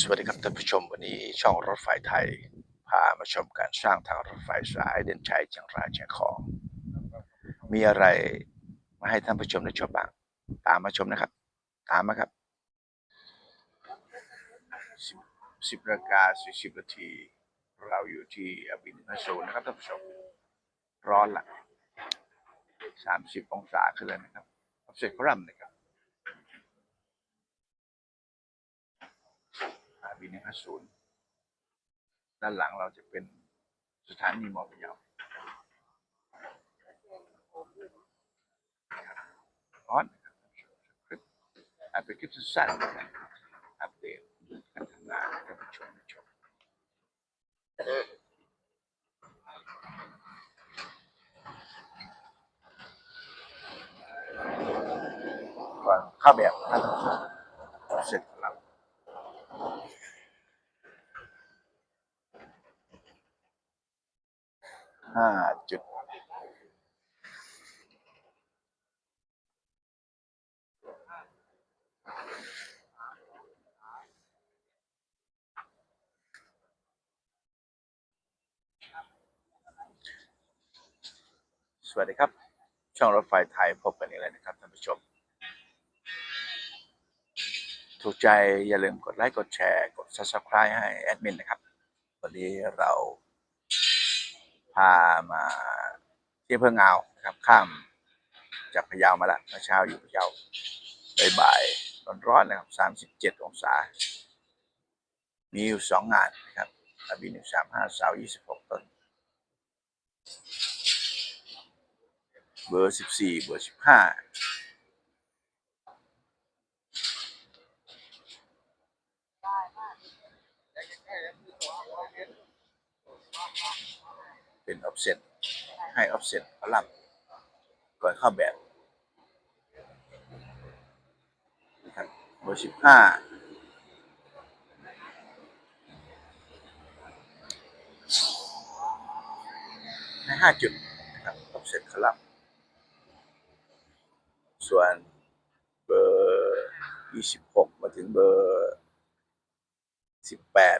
สวัสดีครับท่านผู้ชมวันนี้ช่องรถไฟไทย พามาชมการสร้างทางรถไฟสายเด่นชัยเชียงรายเชียงของ มีอะไรมาให้ท่านผู้ชมได้ชมบ้างตามมาชมนะครับ ตามมาครับสิบนาฬิกาสี่สิบนาทีเราอยู่ที่อบินนโซนะครับท่านผู้ชมร้อนละสามสิบองศาขึ้นเลยนะครับเสร็จพร่ำนะครับ อาบีหนึ่งห้าศูนย์ด้านหลังเราจะเป็นสถานีมอพยาร้อนครับคลิปอาจเป็นคลิปสั้นๆนะครับอัปเดตการทำงานให้ท่านผู้ชมได้ชมก่อนเข้าแบบท่านผู้ชมเสร็จแล้ว ห้าจุดสวัสดีครับ ช่องรถไฟไทยพบกันอีกแล้วนะครับท่านผู้ชม ถูกใจอย่าลืมกดไลค์กดแชร์ กด subscribe ให้แอดมินนะครับ วันนี้เรา พามาที่อำเภอเงาครับข้ามจากพะเยามาแล้วเมื่อเช้าอยู่พะเยาบ่ายๆร้อนๆนะครับสามสิบเจ็ดองศา มีอยู่สองงานนะครับอาบีหนึ่งสามห้าเสายี่สิบหกต้น เบอร์สิบสี่เบอร์สิบห้า เป็นออฟเซ็ตให้ออฟเซ็ตพลังก่อนเข้าแบบนะครับเบอร์สิบห้าให้ห้าจุดนะครับออฟเซ็ตพลังส่วนเบอร์ยี่สิบหกมาถึงเบอร์สิบแปด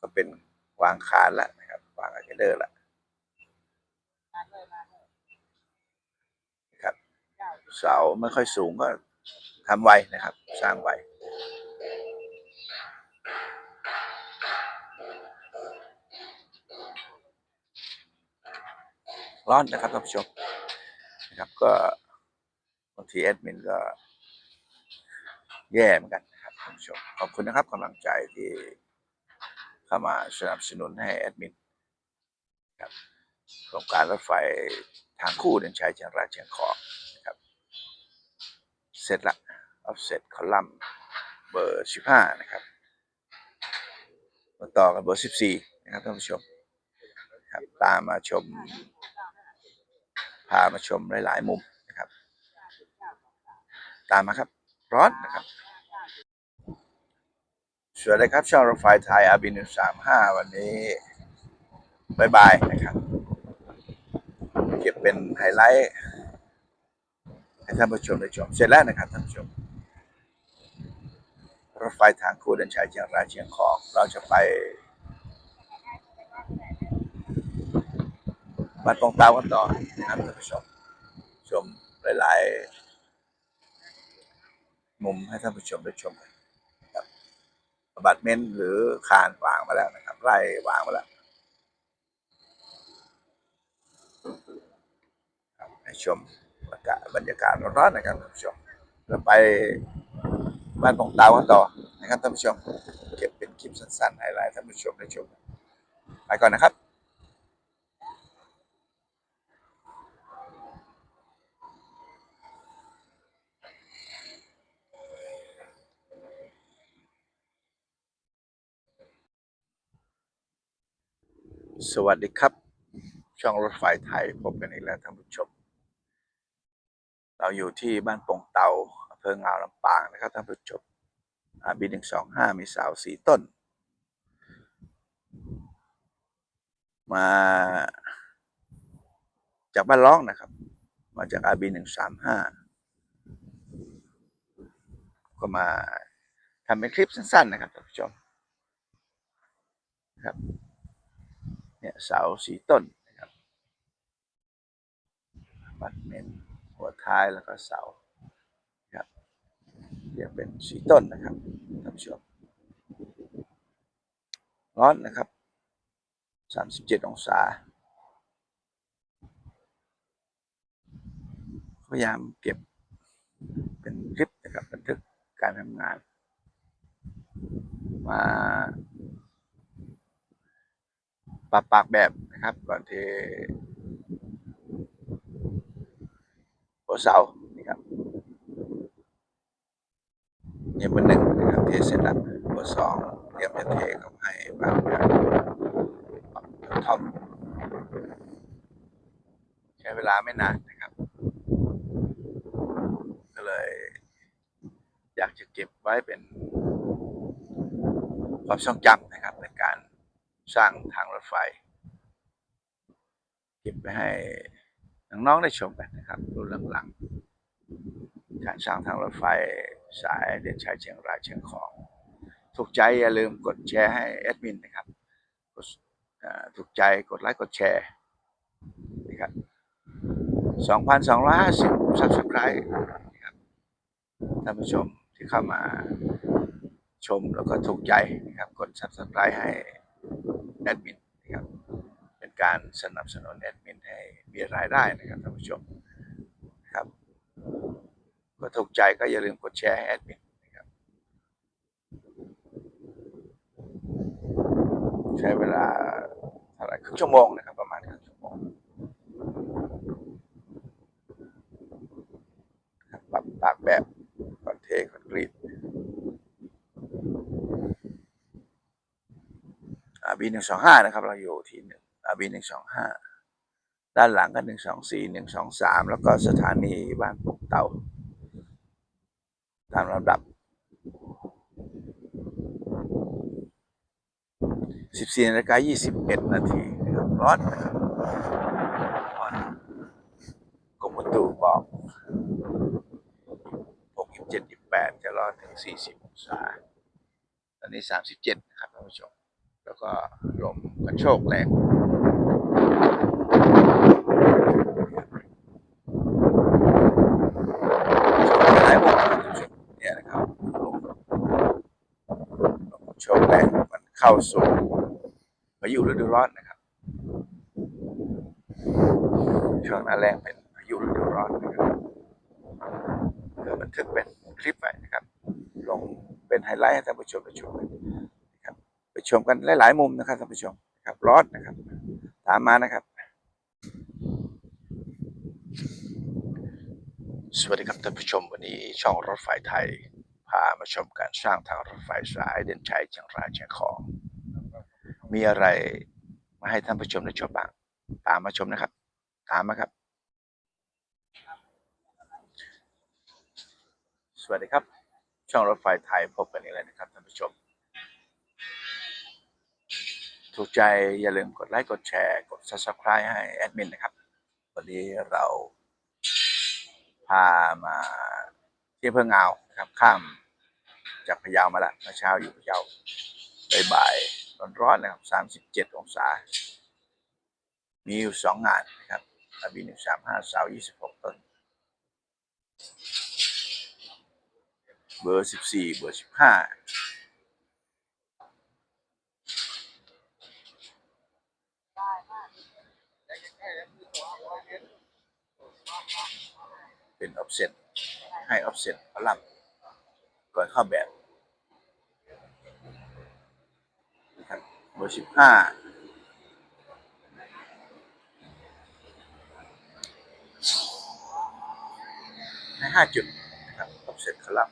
ก็เป็นวางคานแล้วนะครับ วางอะเดอร์ละนะ ครับเสาไม่ค่อยสูงก็ทำไวนะครับ สร้างไวร้อนนะครับท่านผู้ชมนะครับก็บางทีแอดมินก็แย่เหมือนกันนะครับท่านผู้ชมขอบคุณนะครับกำลังใจที่เข้ามาสนับสนุนให้แอดมินครับ โครงการรถไฟทางคู่เดินชัยเชียงรายเชียงของนะครับ เสร็จละออฟเซตคอลัมน์เบอร์สิบห้านะครับมาต่อกันเบอร์สิบสี่นะครับท่านผู้ชมครับตามมาชม พามาชมหลาย ๆ มุมนะครับ ตามมาครับ ร้อนนะครับสวัสดีครับช่องรถไฟไทยอาบินสามห้าวันนี้บายบายนะครับ เก็บเป็นไฮไลท์ให้ท่านผู้ชมได้ชม เสร็จแล้วนะครับท่านผู้ชม รถไฟทางคู่เดินชายเชียงรายเชียงของ เราจะไปบ้านปองเตากันต่อนะครับท่านผู้ชม ชมหลายๆ มุมให้ท่านผู้ชมได้ชมกันครับอบัตเมนหรือคานวางมาแล้วนะครับไร่วางมาแล้วครับให้ ชมบรรยากาศบรรยากาศร้อนๆนะครับท่านผู้ชมแล้วไปบ้านปองเตากันต่อนะครับท่านผู้ชมเก็บเป็นคลิปสั้นๆไฮไลท์ท่านผู้ชมได้ชมไปก่อนนะครับสวัสดีครับ ช่องรถไฟไทยพบกันอีกแล้วท่านผู้ชม เราอยู่ที่บ้านปงเตาอำเภอเงาลำปางนะครับท่านผู้ชมอาบีหนึ่งสองห้ามีเสาสีต้น มาจากบ้านร้องนะครับ มาจากอาบีหนึ่งสามห้าก็มาทำเป็นคลิปสั้นๆนะครับท่านผู้ชมครับเนี่ยเสาสีต้นนะครับบัดเมน หัวท้ายแล้วก็เสาครับเรียกเป็นสีต้นนะครับท่านผู้ชมร้อนนะครับ37องศา พยายามเก็บเป็นคลิปนะครับบันทึกการทำงาน มาปรับปากแบบนะครับก่อนเท หัวเสานี่ครับเนี่ยเบอร์หนึ่งนะครับเทเสร็จแล้วเบอร์สองเตรียมจะเทเข้าให้บางแบบท็อปใช้เวลาไม่นานนะครับ ก็เลย อยากจะเก็บไว้เป็นความทรงจำนะครับในการสร้างทางรถไฟ เก็บไปให้ น้องๆได้ชมกันนะครับรุ่นหลังๆการสร้างทางรถไฟสายเด่นชัยเชียงรายเชียงของ ถูกใจอย่าลืมกดแชร์ให้แอดมินนะครับกดถูกใจกดไลค์กดแชร์นะครับ2,250 subscribe นะครับท่านผู้ชมที่เข้ามาชมแล้วก็ถูกใจนะครับกด subscribe ให้แอดมินนะครับ เป็นการสนับสนุนแอดมินให้มีรายได้นะครับท่านผู้ชมครับก็ถูกใจก็อย่าลืมกดแชร์ให้แอดมินนะครับใช้เวลาเท่าไหร่ครึ่งชั่วโมงนะครับ ประมาณครึ่งชั่วโมงปรับปากแบบก่อนเทคอนกรีตบีหนึ่งสองห้านะครับ เราอยู่ที่หนึ่ง อบีหนึ่งสองห้าด้านหลังก็หนึ่งสองสี่หนึ่งสองสามแล้วก็สถานีบ้านปุกเตาตามลำดับสิบสี่นาฬิกายี่สิบเอ็ดนาทีนะครับร้อนนะครับร้อนกรมอุตุบอกหกสิบเจ็ดสิบแปดจะร้อนถึงสี่สิบองศาตอนนี้สามสิบเจ็ดนะครับท่านผู้ชม แล้วก็ลมกระโชกแรงหลายมุมนะครับท่านผู้ชมเนี่ยนะครับลมลมกระโชก แรงมันเข้าสู่พายุฤดูร้อนนะครับ ช่วงหน้าแรงเป็นพายุฤดูร้อนนะครับเพื่อบันทึกเป็นคลิปไว้นะครับ ลงเป็นไฮไลท์ให้ท่านผู้ชมได้ชมกันนะครับไปชมกันหลาย ๆ มุมนะครับท่านผู้ชมครับร้อนนะครับ ตามมานะครับ สวัสดีครับท่านผู้ชมวันนี้ช่องรถไฟไทย พามาชมการสร้างทางรถไฟสายเด่นชัยเชียงรายเชียงของ มีอะไรมาให้ท่านผู้ชมได้ชมบ้าง ตามมาชมนะครับ ตามมาครับ สวัสดีครับ ช่องรถไฟไทยพบกันอีกแล้วนะครับท่านผู้ชม ถูกใจอย่าลืมกดไลค์กดแชร์กด subscribe ให้แอดมินนะครับ วันนี้เราพามาที่เพื่องา นะครับ ข้ามจากพะเยามาล้วเมื่อเช้าอยู่พะเยาบ่ายๆร้อนๆนะครับ37องศา มีอยู่สองงานนะครับอาบีหนึ่งสามห้าสาวยี่สิบหกต้น เบอร์สิบสี่เบอร์สิบห้าเป็นออฟเซ็ตให้ออฟเซ็ตพลัง ก่อนเข้าแบบนะครับเบอร์สิบห้าให้ห้าจุดนะครับออฟเซ็ตพลัง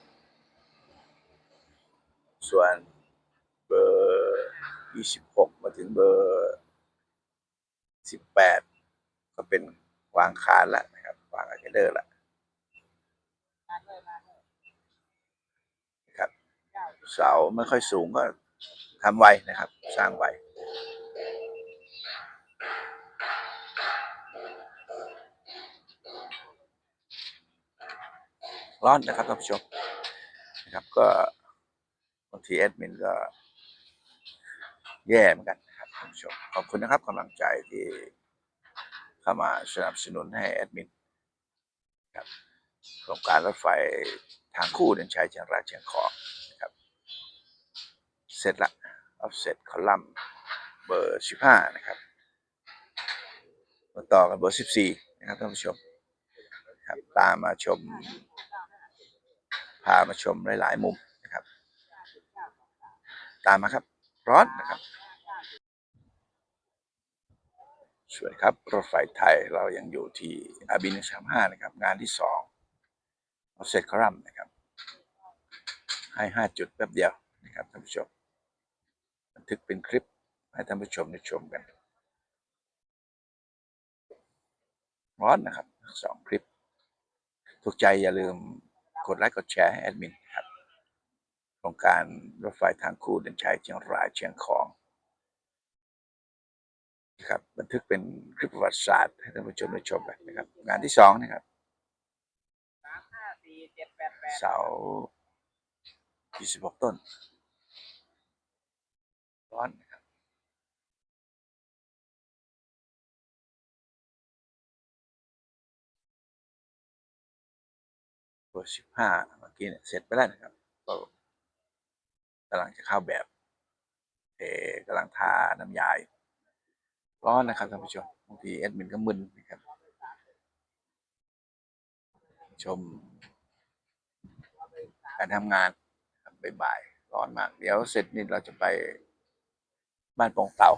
ส่วนเบอร์ยี่สิบหกมาถึงเบอร์สิบแปดก็เป็นวางคานล้วนะครับ วางอะเกเดอร์ละ เสาไม่ค่อยสูงก็ทำไวนะครับ สร้างไวร้อนนะครับท่านผู้ชมนะครับก็บางทีแอดมินก็ แย่เหมือนกันนะครับท่านผู้ชมขอบคุณนะครับกำลังใจที่เข้ามาสนับสนุนให้แอดมินครับโครงการรถไฟทางคู่เดินชัยเชียงรายเชียงของ นะครับเสร็จละออฟเสร็จคอลัมน์เบอร์สิบห้านะครับมาต่อกันเบอร์สิบสี่นะครับท่านผู้ชมครับตามมาชม พามาชมหลายๆมุมนะครับ ตามมาครับร้อนนะครับสวัสดีครับรถไฟไทยเรายังอยู่ที่อาบินสามห้านะครับ งานที่สองออฟเซตคอรัมนะครับ ให้ห้าจุดแป๊บเดียวนะครับท่านผู้ชม บันทึกเป็นคลิปให้ท่านผู้ชมได้ชมกัน ร้อนนะครับทั้งสองคลิป ถูกใจอย่าลืมกดไลค์กดแชร์ให้แอดมินครับโครงการรถไฟทางคู่เดินชัยเชียงรายเชียงของนะครับบันทึกเป็นคลิปประวัติศาสตร์ให้ท่านผู้ชมได้ชมกันนะครับ งานที่สองนะครับสามห้าสี่เจ็ดแปดแปดเสา26 ต้น ร้อนนะครับเบอร์สิบห้าเมื่อกี้เนี่ยเสร็จไปแล้วนะครับก็กำลังจะเข้าแบบเทกำลังทาน้ำยาอยู่ร้อนนะครับท่านผู้ชมบางทีแอดมินก็มึนนะครับ ชม การทำงานครับบ่ายๆร้อนมาก เดี๋ยวเสร็จนี่เราจะไป บ้านปงเต่า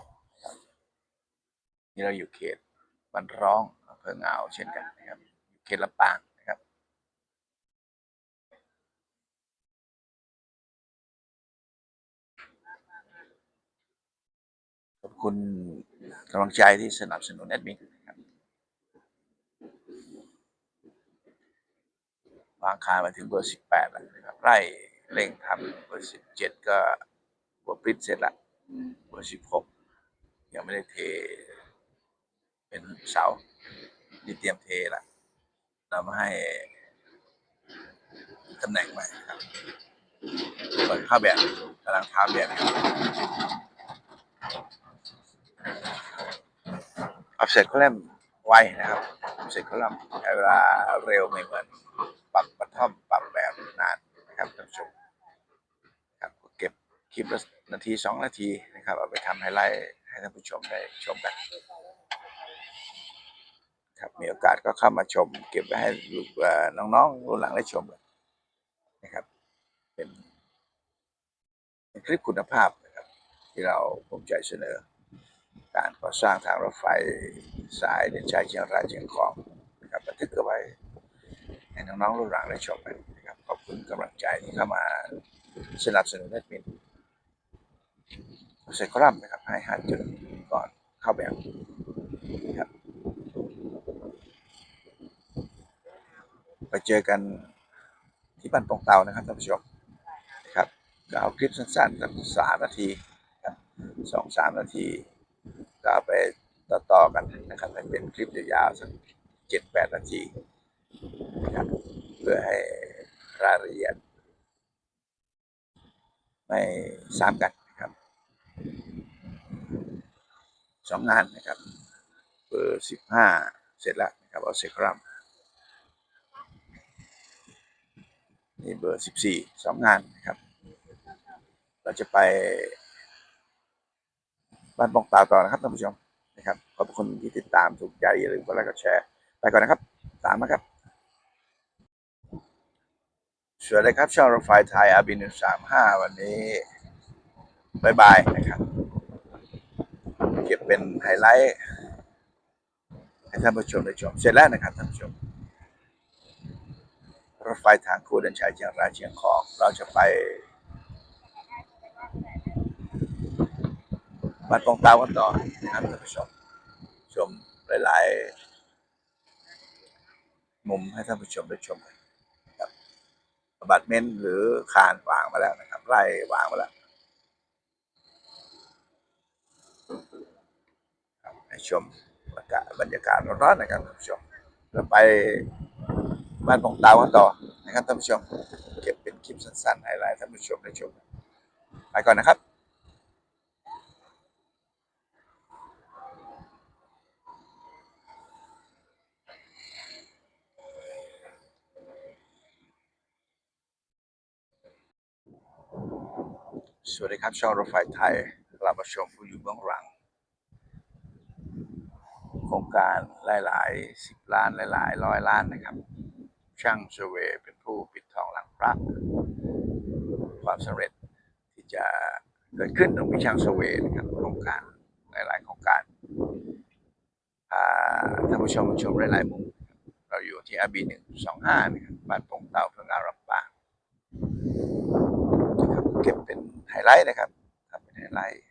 นี่เราอยู่เขตบ้านร้องอำเภอเงาเช่นกันนะครับอยู่เขตลำปางนะครับ ขอบคุณกำลังใจที่สนับสนุนแอดมินครับวางคานมาถึงเบอร์สิบแปดแล้วนะครับไล่เร่งทำเบอร์สิบเจ็ดก็หัวปริ้นเสร็จละ เบอร์สิบหกยังไม่ได้เท เป็นเสาที่เตรียมเทละเรามาให้ตำแหน่งใหม่ครับเปิดข้าแบบกำลังทาแบบอัพเสร็จเขาเล่มไวนะครับอัพเสร็จเขาเล่มใช้เวลาเร็วไม่เหมือนปรับกระท่อมปรับแบบนานนะครับท่านผู้ชมครับเก็บคลิปและ นาทีสองนาทีนะครับเอาไปทำไฮไลท์ให้ท่านผู้ชมได้ชมกันครับมีโอกาสก็เข้ามาชม เก็บไว้ให้ลูกเอ่อน้องๆรุ่นหลังได้ชมกันนะครับ เป็นคลิปคุณภาพนะครับ ที่เราภูมิใจเสนอ การก่อสร้างทางรถไฟสายเดินชัยเชียงรายเชียงของนะครับบันทึกเอาไว้ให้น้องๆรุ่นหลังได้ชมกันนะครับขอบคุณกำลังใจที่เข้ามาสนับสนุนแอดมิน เสร็จคอลัมน์นะครับให้หาจุดก่อนเข้าแบบนะครับไปเจอกันที่บ้านปงเตานะครับท่านผู้ชมนะครับก็เอาคลิปสั้นๆสักสามนาทีสองสามนาทีก็เอาไปต่อๆกันนะครับให้เป็นคลิปยาวๆสักเจ็ดแปดนาทีนะครับเพื่อให้รายละเอียดไม่ซ้ำกันนะครับ สองงานนะครับ เบอร์สิบห้าเสร็จแล้วนะครับเอาเสร็จครับนี่เบอร์สิบสี่สองงานนะครับ เราจะไป บ้านปองตาต่อนะครับท่านผู้ชมนะครับขอบคุณที่ติดตามถูกใจอย่าลืมกดไลค์กดแชร์ไปก่อนนะครับ ตามมาครับสวัสดีครับช่องรถไฟไทยอาบินสามห้าวันนี้บายบายนะครับ เก็บเป็นไฮไลท์ให้ท่านผู้ชมได้ชม เสร็จแล้วนะครับท่านผู้ชม รถไฟทางคู่เดินชัยเชียงรายเชียงของ เราจะไปบ้านปองเตากันต่อนะครับท่านผู้ชม ชมหลาย ๆ มุมให้ท่านผู้ชมได้ชมกันครับบัตรเมนหรือคานวางมาแล้วนะครับไล่วางมาแล้ว ชมบรรยากาศร้อนๆนะครับท่านผู้ชมเราไปบ้านปองตาวันต่อนะครับท่านผู้ชม เก็บเป็นคลิปสั้นๆไฮไลท์ท่านผู้ชมได้ชมไปก่อนนะครับสวัสดีครับช่องรถไฟไทยเรามาชมผู้อยู่เบื้องหลัง โครงการหลายๆสิบล้านหลายๆร้อยล้านนะครับ ช่างเซเวเป็นผู้ปิดทองหลังพระความสำเร็จที่จะเกิดขึ้นต้องมีช่างเซเวนะครับโครงการหลายๆโครงการท่านผู้ชมมาชมหลายๆมุมเราอยู่ที่อาบีหนึ่งสองห้านะครับบ้านปงเต่าเพื่องอารับปางนะครับเก็บเป็นไฮไลท์นะครับทำเป็นไฮไลท์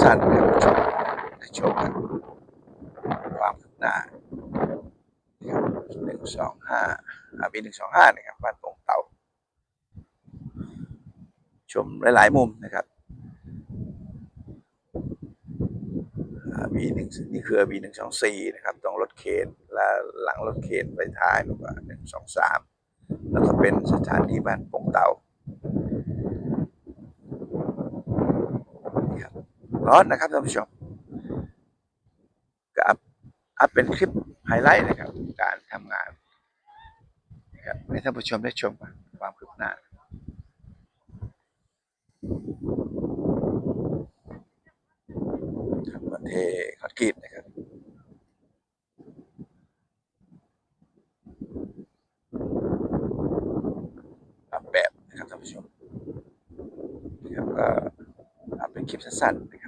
สั้นนะครับ ได้ชมกันความคืบหน้าหนึ่งสองห้าอาบีหนึ่งสองห้านะครับบ้านปงเต่า ชมหลาย ๆ มุมนะครับบีหนึ่งนี่คือบีหนึ่งสองสี่นะครับตรงรถเคนและหลังรถเคนไปท้ายมันก็หนึ่งสองสามแล้วก็เป็นสถานที่บ้านปงเตานี่ครับร้อนนะครับท่านผู้ชม อัพเป็นคลิปไฮไลท์นะครับ การทำงานนะครับให้ท่านผู้ชมได้ชมความคืบหน้าครับประเทศคอนกรีตนะครับปรับแบบนะครับท่านผู้ชมนะครับก็เอาเป็นคลิปสั้นๆ